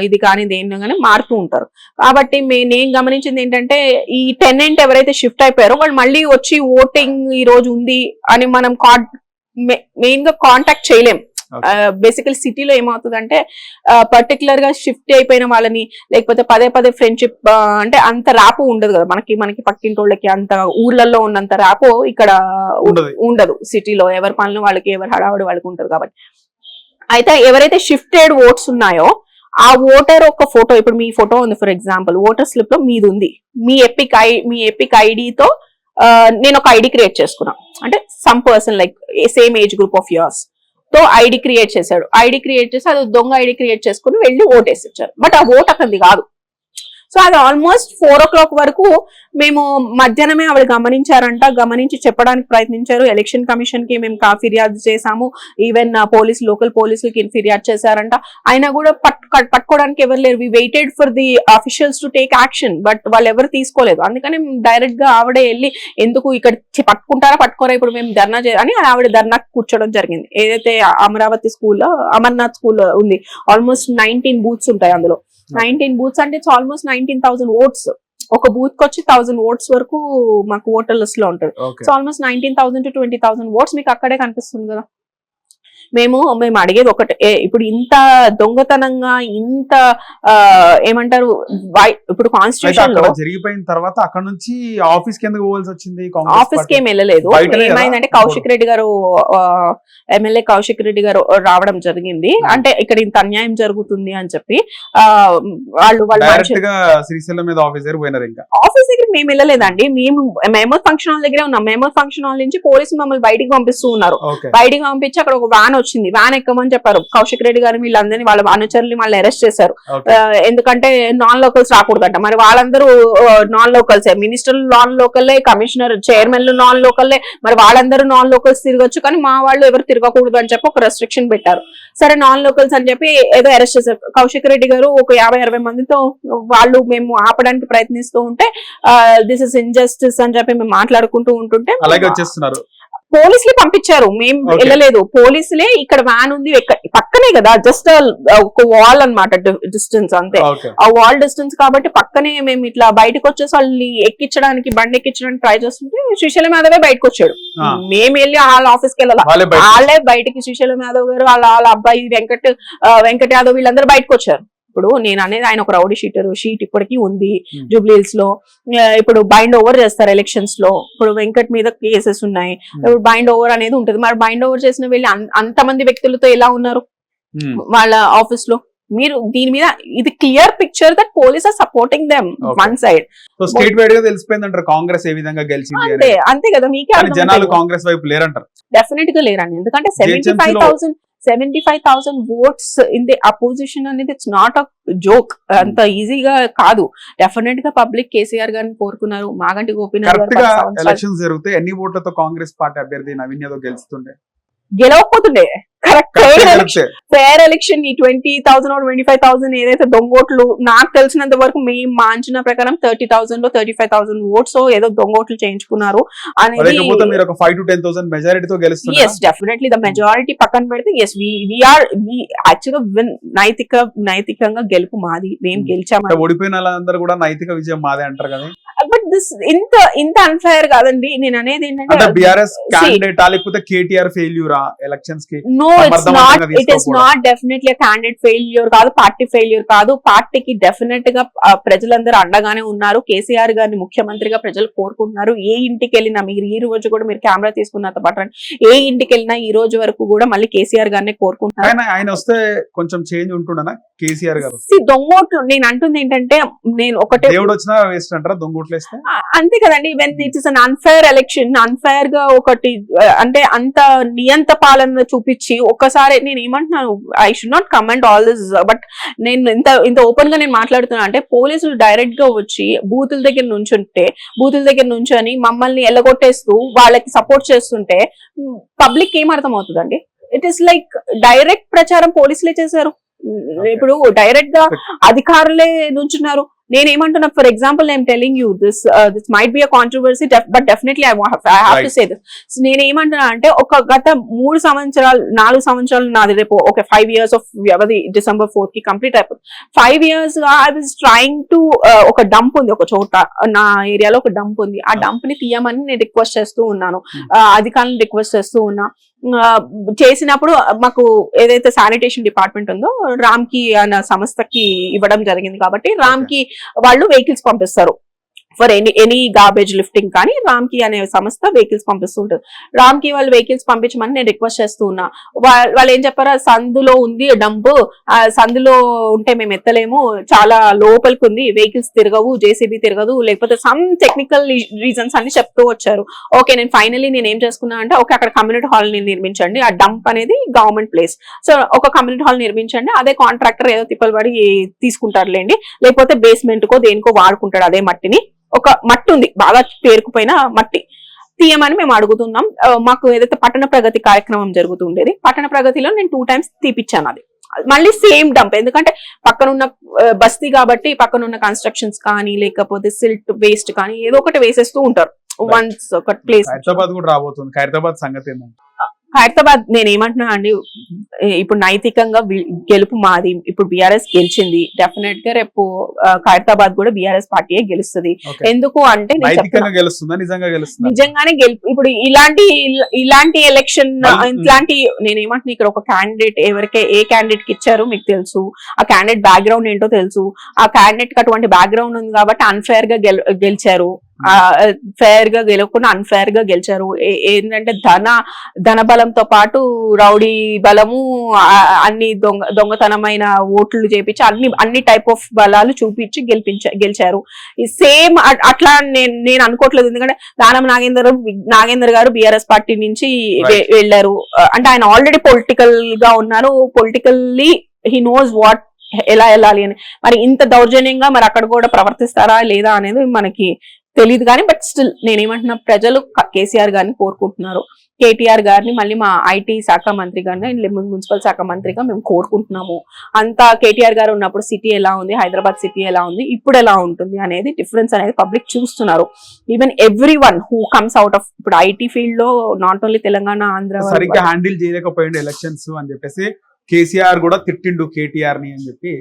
ఇది కానీ దేని కానీ మారుతూ ఉంటారు. కాబట్టి మే- నేను గమనించింది ఏంటంటే ఈ టెనెంట్ ఎవరైతే షిఫ్ట్ అయిపోయారో వాళ్ళు మళ్ళీ వచ్చి ఓటింగ్ ఈ రోజు ఉంది అని మనం మెయిన్గా కాంటాక్ట్ చేయలేం. బేసికల్ సిటీలో ఏమవుతుందంటే పర్టికులర్గా షిఫ్ట్ అయిపోయిన వాళ్ళని లేకపోతే పదే పదే ఫ్రెండ్షిప్ అంటే అంత ర్యాపు ఉండదు కదా. మనకి మనకి పక్కింటోళ్ళకి అంత ఊర్లలో ఉన్నంత ర్యాపు ఇక్కడ ఉండదు. ఉండదు. సిటీలో ఎవరి పనులు వాళ్ళకి ఎవరి హడావుడి వాళ్ళకి ఉంటది కాబట్టి. అయితే ఎవరైతే షిఫ్టెడ్ ఓట్స్ ఉన్నాయో ఆ ఓటర్ ఒక ఫోటో ఇప్పుడు మీ ఫోటో ఉంది ఫర్ ఎగ్జాంపుల్ ఓటర్ స్లిప్లో మీది ఉంది మీ ఎపిక్ ఐ మీ ఎపిక్ ఐడితో నేను ఒక ఐడి క్రియేట్ చేసుకున్నా. అంటే some person like same age group of ఇయర్స్తో ID create చేశాడు. ఐడి క్రియేట్ చేసి అది దొంగ ఐడి క్రియేట్ చేసుకుని వెళ్ళి ఓటేసి ఇచ్చారు వచ్చారు బట్ ఆ ఓట్ అక్కడిది కాదు. సో అది ఆల్మోస్ట్ ఫోర్ ఓ క్లాక్ వరకు మేము మధ్యాహ్నమే ఆవిడ గమనించారంట. గమనించి చెప్పడానికి ప్రయత్నించారు. ఎలక్షన్ కమిషన్కి మేము ఫిర్యాదు చేశాము. ఈవెన్ పోలీస్ లోకల్ పోలీసులకి ఫిర్యాదు చేశారంట. అయినా కూడా పట్టు పట్టుకోవడానికి ఎవరు లేరు. We waited for the officials to take action but వాళ్ళు ఎవరు తీసుకోలేదు. అందుకని డైరెక్ట్గా ఆవిడే వెళ్ళి ఎందుకు ఇక్కడ పట్టుకుంటారా? పట్టుకోరా? ఇప్పుడు మేము ధర్నా చే అని ఆవిడ ధర్నా కూర్చోవడం జరిగింది. ఏదైతే అమరావతి స్కూల్లో అమర్నాథ్ స్కూల్ ఉంది ఆల్మోస్ట్ నైన్టీన్ బూత్స్ ఉంటాయి అందులో. నైన్టీన్ బూత్స్ అంటే it's almost nineteen thousand votes ఒక బూత్కి వచ్చి థౌసండ్ ఓట్స్ వరకు మాకు ఓటర్ లిస్ట్లో ఉంటుంది. So almost nineteen thousand to twenty thousand votes మీకు అక్కడే కనిపిస్తుంది కదా. మేము మేము అడిగేది ఒకటే. ఇప్పుడు ఇంత దొంగతనంగా ఇంత ఏమంటారు ఇప్పుడు కాన్స్టిట్యూషన్లో జరిగిపోయిన తర్వాత అక్కడ నుంచి ఆఫీస్కి ఎందుకు పోవాల్సి వచ్చింది ఆఫీస్కి? ఏం వెళ్ళలేదు? ఏమైందంటే కౌశిక్ రెడ్డి గారు ఎమ్మెల్యే కౌశిక్ రెడ్డి గారు రావడం జరిగింది. Hmm. అంటే ఇక్కడ ఇంత అన్యాయం జరుగుతుంది అని చెప్పి వాళ్ళు వాళ్ళు శ్రీశైలం మీద ఆఫీస్ దగ్గర పోయినారు ఇంకా. ఆఫీస్ దగ్గర మేము వెళ్ళలేదండి. మేము మేము ఫంక్షన్ హాల్ దగ్గరే ఉన్నాం. మేము ఫంక్షన్ హాల్ నుంచి పోలీసు మమ్మల్ని బయటికి పంపిస్తూ ఉన్నారు. బయటికి పంపించి అక్కడ ఒక వ్యాన్ వచ్చింది. వ్యాన్ ఎక్కమని చెప్పారు. కౌశిక్ రెడ్డి గారు వీళ్ళందరినీ వాళ్ళ అనుచరులు వాళ్ళు అరెస్ట్ చేశారు. ఎందుకంటే నాన్ లోకల్స్ రాకూడదంట. మరి వాళ్ళందరూ నాన్ లోకల్స్ మినిస్టర్లు నాన్ లోకల్లే కమిషనర్ చైర్మన్లు నాన్ లోకల్లే మరి వాళ్ళందరూ నాన్ లోకల్స్ తిరగొచ్చు కానీ మా వాళ్ళు ఎవరు తిరగకూడదు అని చెప్పి ఒక రెస్ట్రిక్షన్ పెట్టారు. సరే నాన్ లోకల్స్ అని చెప్పి ఏదో అరెస్ట్ చేశారు. కౌశిక్ రెడ్డి గారు ఒక యాభై అరవై మందితో వాళ్ళు మేము ఆపడానికి ప్రయత్నిస్తూ ఉంటే దిస్ ఇస్ ఇంజస్టిస్ అని చెప్పి మేము మాట్లాడుకుంటూ ఉంటుంటే అలాగే వచ్చేస్తున్నారు. పోలీసులే పంపించారు. మేము. వెళ్ళలేదు. పోలీసులే ఇక్కడ వ్యాన్ ఉంది. పక్కనే కదా జస్ట్ ఒక వాల్ అన్నమాట డిస్టెన్స్ అంతే. ఆ వాల్ డిస్టెన్స్ కాబట్టి పక్కనే మేము ఇట్లా బయటకు వచ్చేసి వాళ్ళని ఎక్కించడానికి బండి ఎక్కించడానికి ట్రై చేస్తుంటే శ్రీశైలం యాదవే బయటకు వచ్చాడు. మేము వెళ్ళి వాళ్ళ ఆఫీస్కి వెళ్ళాలి? వాళ్ళే బయట వాళ్ళే బయటికి శ్రీశైలం యాదవ్ గారు వాళ్ళ వాళ్ళ అబ్బాయి వెంకట్ వెంకట్ యాదవ్ వీళ్ళందరూ బయటకు వచ్చారు. ఇప్పుడు నేను అనేది ఆయన ఒక రౌడీ షీటర్ షీట్ ఇప్పటికీ ఉంది Hmm. జూబ్లీహిల్స్లో ఇప్పుడు బైండ్ ఓవర్ చేస్తారు ఎలక్షన్స్లో ఇప్పుడు వెంకట్ మీద కేసెస్ ఉన్నాయి. ఇప్పుడు బైండ్ ఓవర్ అనేది ఉంటుంది. మరి బైండ్ ఓవర్ చేసిన వీళ్ళు అంతమంది వ్యక్తులతో ఎలా ఉన్నారు? ఉమ్. వాళ్ళ ఆఫీస్లో మీరు దీని మీద ఇది clear picture that police are supporting them. One side. So state వైడ్గా తెలిసిపోయింది అంటారు కాంగ్రెస్ ఏ విధంగా గెలిచింది అంతే అంతే కదా మీకే జనాలు కాంగ్రెస్ వైపు లేరంటారు. డెఫినెట్గా లేరండి. ఎందుకంటే seventy five thousand seventy five thousand votes in the opposition అనేది ఇట్స్ నాట్ అ జోక్ అంత ఈజీగా కాదు. డెఫినెట్గా పబ్లిక్ కేసీఆర్ గారిని కోరుకున్నారు. మాగంటి గోపీనాథ్ ఎలక్షన్స్ జరిగితే ఎన్ని ఓట్లతో కాంగ్రెస్ పార్టీ అభ్యర్థి నవీన్ యాదవ్ గెలుస్తుండే? గెలవకపోతుండే. కరెక్ట్ ఫేర్ ఎలక్షన్ ఈ twenty thousand twenty five thousand ఏదైతే దొంగోట్లు నాకు తెలిసినంత వరకు మేము మా అంచనా ప్రకారం థర్టీ థౌసండ్లో థర్టీ ఫైవ్ థౌసండ్ ఓట్స్ ఏదో దొంగోట్లు చేయించుకున్నారు అనేది లేకపోతే మీరు ఒక ఫైవ్ టు టెన్ థౌసండ్ మెజారిటీతో ఎస్ డెఫినెట్లీ ద మెజారిటీ పక్కన పెడితే ఎస్ వీఆర్ యాక్చువల్గా విన్ నైతిక నైతికంగా గెలుపు మాది. మేము Hmm. గెలిచామని. ఓడిపోయిన వాళ్ళందరూ కూడా నైతిక విజయం మాదే అంటారు కదా? దిస్ ఇంత ఇంత అన్ఫైర్ కాదండి. నేను అనేది ఏంటంటే బిఆర్ఎస్ See. క్యాండిడేటా లేకపోతే కేటీఆర్ ఫెయిల్యూరా ఎలక్షన్స్కి నో ఇట్స్ సమర్థవంతంగా not it is. Not definitely candidate failure కాదు పార్టీ ఫెయిల్యూర్ కాదు. పార్టీకి డెఫినెట్గా ప్రజలందరూ అండగానే ఉన్నారు. కేసీఆర్ గారిని ముఖ్యమంత్రిగా ప్రజలు కోరుకుంటున్నారు. ఏ ఇంటికి వెళ్ళినా మీరు ఈ రోజు కూడా మీరు కెమెరా తీసుకున్నంత పట్టండి ఏ ఇంటికి వెళ్ళినా ఈ రోజు వరకు కూడా మళ్ళీ కేసీఆర్ గారిని కోరుకుంటున్నారు. ఆయన వస్తే కొంచెం చేంజ్ ఉంటుండనా? కేసీఆర్ గారు దొంగోట్లు నేను అంటుంది ఏంటంటే నేను ఒకటే దేవుడు వచ్చినా వేస్ట్ అంటారా? దొంగోట్లు వేస్తే? అంతే కదండి. When it is un unfair election అన్ఫైర్గా ఒకటి అంటే అంత నియంత పాలన చూపించి ఒక్కసారి నేను ఏమంటున్నాను I should not comment all this but నేను ఇంత ఇంత ఓపెన్గా నేను మాట్లాడుతున్నా అంటే పోలీసులు డైరెక్ట్గా వచ్చి బూతుల దగ్గర నుంచుంటే బూతుల దగ్గర నుంచొని మమ్మల్ని ఎల్లగొట్టేస్తూ వాళ్ళకి సపోర్ట్ చేస్తుంటే పబ్లిక్ ఏం అర్థం అవుతుందండి ఇట్ ఈస్ లైక్ డైరెక్ట్ ప్రచారం పోలీసులే చేశారు. ఇప్పుడు డైరెక్ట్గా అధికారులే నుంచున్నారు. నేను ఏమంటున్నా for example I'm telling you this this might be a controversy but definitely I have to. Say this నేను ఏమంటున్నా అంటే ఒక గత మూడు సంవత్సరాలు నాలుగు సంవత్సరాలు నాది రేపు ఒక ఫైవ్ ఇయర్స్ ఆఫ్ వ్యవధి డిసెంబర్ ఫోర్త్కి కంప్లీట్ అయిపోతుంది. ఫైవ్ ఇయర్స్గా ఐ వాజ్ ట్రైంగ్ టు ఒక డంప్ ఉంది ఒక చోట నా ఏరియాలో ఒక డంప్ ఉంది. ఆ డంప్ని తీయమని నేను రిక్వెస్ట్ చేస్తూ ఉన్నాను. Hmm. ఆ, అధికారులను రిక్వెస్ట్ చేస్తూ ఉన్నా. చేసినప్పుడు మాకు ఏదైతే శానిటేషన్ డిపార్ట్మెంట్ ఉందో రామ్కి అన్న సంస్థకి ఇవ్వడం జరిగింది కాబట్టి రామ్కి వాళ్ళు వెహికల్స్ పంపిస్తారు. For any any garbage lifting కానీ రామ్కి అనే సంస్థ వెహికల్స్ పంపిస్తుంటారు రామ్కి వాళ్ళు వెహికల్స్ పంపించమని నేను రిక్వెస్ట్ చేస్తూ ఉన్నా. వాళ్ళు ఏం చెప్పారు? సందులో ఉంది డంపు ఆ సందులో ఉంటే మేము ఎత్తలేము. చాలా లోపలికి ఉంది. వెహికల్స్ తిరగవు జేసీబీ తిరగదు. లేకపోతే సమ్ టెక్నికల్ రీజన్స్ అన్ని చెప్తూ వచ్చారు. ఓకే నేను ఫైనలీ నేను ఏం చేసుకున్నా అంటే ఓకే అక్కడ కమ్యూనిటీ హాల్ని నిర్మించండి. ఆ డంప్ అనేది గవర్నమెంట్ ప్లేస్ సో ఒక కమ్యూనిటీ హాల్ నిర్మించండి. అదే కాంట్రాక్టర్ ఏదో తిప్పలు పడి తీసుకుంటారులేండి. లేకపోతే బేస్మెంట్ కో దేనికో వాడుకుంటాడు అదే మట్టిని. ఒక మట్టి ఉంది బాగా పేరుకుపోయిన మట్టి. తీయమని మేము అడుగుతున్నాం. మాకు ఏదైతే పట్టణ ప్రగతి కార్యక్రమం జరుగుతుండేది పట్టణ ప్రగతిలో నేను టూ టైమ్స్ తీపిచ్చాను అది. మళ్ళీ సేమ్ డంప్ ఎందుకంటే పక్కనున్న బస్తీ కాబట్టి పక్కనున్న కన్స్ట్రక్షన్స్ కానీ లేకపోతే సిల్ట్ వేస్ట్ కానీ ఏదో ఒకటి వేసేస్తూ ఉంటారు. వన్స్ ఒక ప్లేస్ ఖైరతాబాద్ కూడా రాబోతుంది. ఖైరతాబాద్ సంగతి హైదరాబాద్ నేను ఏమంటున్నా అండి ఇప్పుడు నైతికంగా గెలుపు మాది. ఇప్పుడు బిఆర్ఎస్ గెలిచింది. డెఫినెట్గా రేపు ఆ, ఖైరతాబాద్ కూడా బిఆర్ఎస్ పార్టీయే గెలుస్తుంది. ఎందుకు అంటే నిజంగానే గెలుపు ఇప్పుడు ఇలాంటి ఇలాంటి ఎలక్షన్ ఇలాంటి నేను ఏమంటున్నా ఇక్కడ ఒక క్యాండిడేట్ ఎవరికే ఏ క్యాండిడేట్కి ఇచ్చారో మీకు తెలుసు. ఆ క్యాండిడేట్ బ్యాక్గ్రౌండ్ ఏంటో తెలుసు. ఆ క్యాండిడేట్కి అటువంటి బ్యాక్గ్రౌండ్ ఉంది కాబట్టి అన్ఫేర్గా గెల్- గెలిచారు. ఫేర్గా గెలవకుండా అన్ఫేర్గా గెలిచారు. ఏంటంటే ధన ధన బలంతో పాటు రౌడీ బలము అన్ని దొంగ దొంగతనమైన ఓట్లు చేపించి అన్ని అన్ని టైప్ ఆఫ్ బలాలు చూపించి గెలిపించ గెలిచారు. సేమ్ అట్లా నేను నేను అనుకోవట్లేదు. ఎందుకంటే దానం నాగేందర్ నాగేందర్ గారు బిఆర్ఎస్ పార్టీ నుంచి వెళ్ళారు. అంటే ఆయన ఆల్రెడీ పొలిటికల్గా ఉన్నారు. పొలిటికల్లీ హీ నోస్ వాట్ ఎలా వెళ్ళాలి అని. మరి ఇంత దౌర్జన్యంగా మరి అక్కడ కూడా ప్రవర్తిస్తారా లేదా అనేది మనకి తెలియదు కానీ బట్ స్టిల్ నేనేమంటున్నా ప్రజలు కేసీఆర్ గారిని కోరుకుంటున్నారు. కేటీఆర్ గారిని మళ్ళీ మా ఐటీ శాఖ మంత్రి గారిని మున్సిపల్ శాఖ మంత్రిగా మేము కోరుకుంటున్నాము. అంతా కేటీఆర్ గారు ఉన్నప్పుడు సిటీ ఎలా ఉంది హైదరాబాద్ సిటీ ఎలా ఉంది ఇప్పుడు ఎలా ఉంటుంది అనేది డిఫరెన్స్ అనేది పబ్లిక్ చూస్తున్నారు. Even every one who comes out of ఇప్పుడు ఐటీ ఫీల్డ్లో నాట్ ఓన్లీ తెలంగాణ ఆంధ్ర సరిగ్గా హ్యాండిల్ చేయలేకపోయిండు ఎలక్షన్స్ అని చెప్పేసి కేసీఆర్ కూడా తిట్టిండు కేటీఆర్ని అని చెప్పి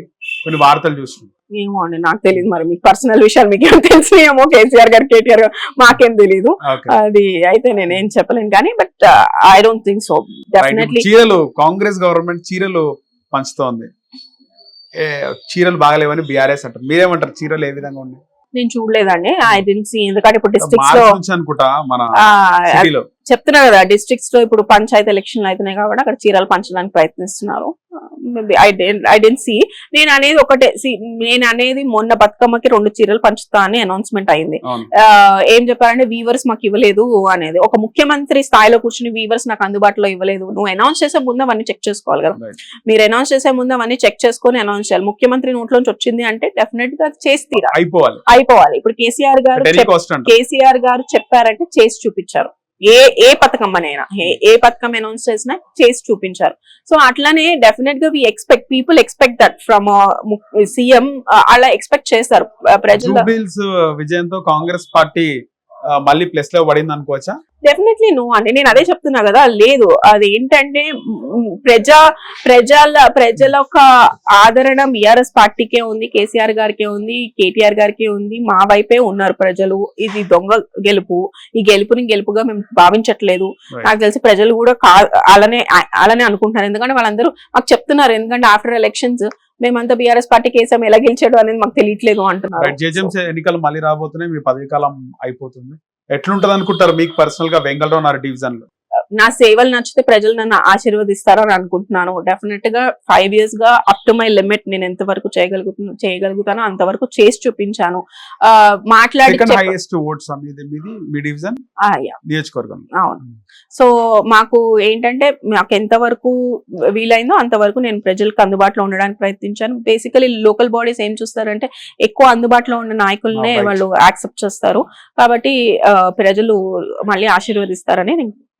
కొన్ని వార్తలు చూస్తున్నాం ఏమో అండి నాకు తెలియదు మరి. మీకు పర్సనల్ విషయాలు మీకు ఏమో తెలిసినాయేమో కేసీఆర్ గారు కేటీఆర్ గారు మాకేం తెలియదు అది అయితే నేనేం చెప్పలేను కానీ but I don't think so definitely చీరలు కాంగ్రెస్ గవర్నమెంట్ చీరలు పంచుతోంది. ఏ, చీరలు బాగలేవని బీఆర్ఎస్ అంటారు. మీరేమంటారు? చీరలు ఏ విధంగా ఉన్నాయి? నేను చూడలేదండి. ఐ డెంట్ సీ ఎందుకంటే ఇప్పుడు డిస్ట్రిక్ట్స్లో అనుకుంటా మన చెప్తున్నా కదా డిస్ట్రిక్ట్స్లో ఇప్పుడు పంచాయతీ ఎలక్షన్లు అవుతున్నాయి కాబట్టి అక్కడ చీరలు పంచడానికి ప్రయత్నిస్తున్నారు. ఐ ఐ డెంట్ సి నేను అనేది ఒకటే నేను అనేది మొన్న బతుకమ్మకి రెండు చీరలు పంచుతా అని అనౌన్స్మెంట్ అయింది. ఏం చెప్పారంటే వీవర్స్ మాకు ఇవ్వలేదు అనేది. ఒక ముఖ్యమంత్రి స్థాయిలో కూర్చుని వీవర్స్ నాకు అందుబాటులో ఇవ్వలేదు. నువ్వు అనౌన్స్ చేసే ముందు అవన్నీ చెక్ చేసుకోవాలి కదా. మీరు అనౌన్స్ చేసే ముందు అవన్నీ చెక్ చేసుకొని అనౌన్స్ చేయాలి. ముఖ్యమంత్రి నోట్లోంచి వచ్చింది అంటే డెఫినెట్గా చేసి తీరాలి. అయిపోవాలి. అయిపోవాలి. ఇప్పుడు కేసీఆర్ గారు కేసీఆర్ గారు చెప్పారంటే చేసి చూపించారు. ఏ ఏ పథకం అనైనా ఏ- ఏ పథకం అనౌన్స్ చేసినా చేసి చూపించారు. సో అట్లానే డెఫినెట్గా we expect people expect that from CM అలా ఎక్స్పెక్ట్ చేస్తారు ఆ, ప్రజలు జూబిల్స్ విజయంతో కాంగ్రెస్ పార్టీ ఆ, మళ్ళీ ప్లస్లో పడింది అనుకోవచ్చా డెఫినెట్లీ నో అండి నేను అదే చెప్తున్నా కదా లేదు. అది ఏంటంటే ప్రజా ప్రజల ప్రజల యొక్క ఆదరణ బిఆర్ఎస్ పార్టీకే ఉంది కేసీఆర్ గారికే ఉంది కేటీఆర్ గారికే ఉంది మా వైపే ఉన్నారు ప్రజలు. ఇది దొంగ గెలుపు. ఈ గెలుపుని గెలుపుగా మేము భావించట్లేదు. నాకు తెలిసి ప్రజలు కూడా కా అలానే అలానే అనుకుంటున్నారు. ఎందుకంటే వాళ్ళందరూ మాకు చెప్తున్నారు ఎందుకంటే ఆఫ్టర్ ఎలక్షన్స్ మేమంతా బీఆర్ఎస్ పార్టీకి వేసాం ఎలా గెలిచాడు అనేది మాకు తెలియట్లేదు అంటున్నారు. ఎన్నికలు మళ్ళీ రాబోతున్నాయి మీ పదవి కాలం అయిపోతుంది. ఎట్లుంటది అనుకుంటారు మీకు పర్సనల్గా వెంగళరావు డివిజన్లో? నా సేవలు నచ్చితే ప్రజలు నన్ను ఆశీర్వదిస్తారని అనుకుంటున్నాను. డెఫినెట్గా ఫైవ్ ఇయర్స్గా అప్ టు మై లిమిట్ నేను ఎంత వరకు చేయగలుగుతున్నా చేయగలుగుతానో అంతవరకు చేసి చూపించాను. మాట్లాడి అవును. సో మాకు ఏంటంటే మాకు ఎంతవరకు వీలైందో అంతవరకు నేను ప్రజలకు అందుబాటులో ఉండడానికి ప్రయత్నించాను. బేసికలీ లోకల్ బాడీస్ ఏం చూస్తారంటే ఎక్కువ అందుబాటులో ఉన్న నాయకులనే Ah. వాళ్ళు యాక్సెప్ట్ చేస్తారు. కాబట్టి ప్రజలు మళ్ళీ ఆశీర్వదిస్తారని నేను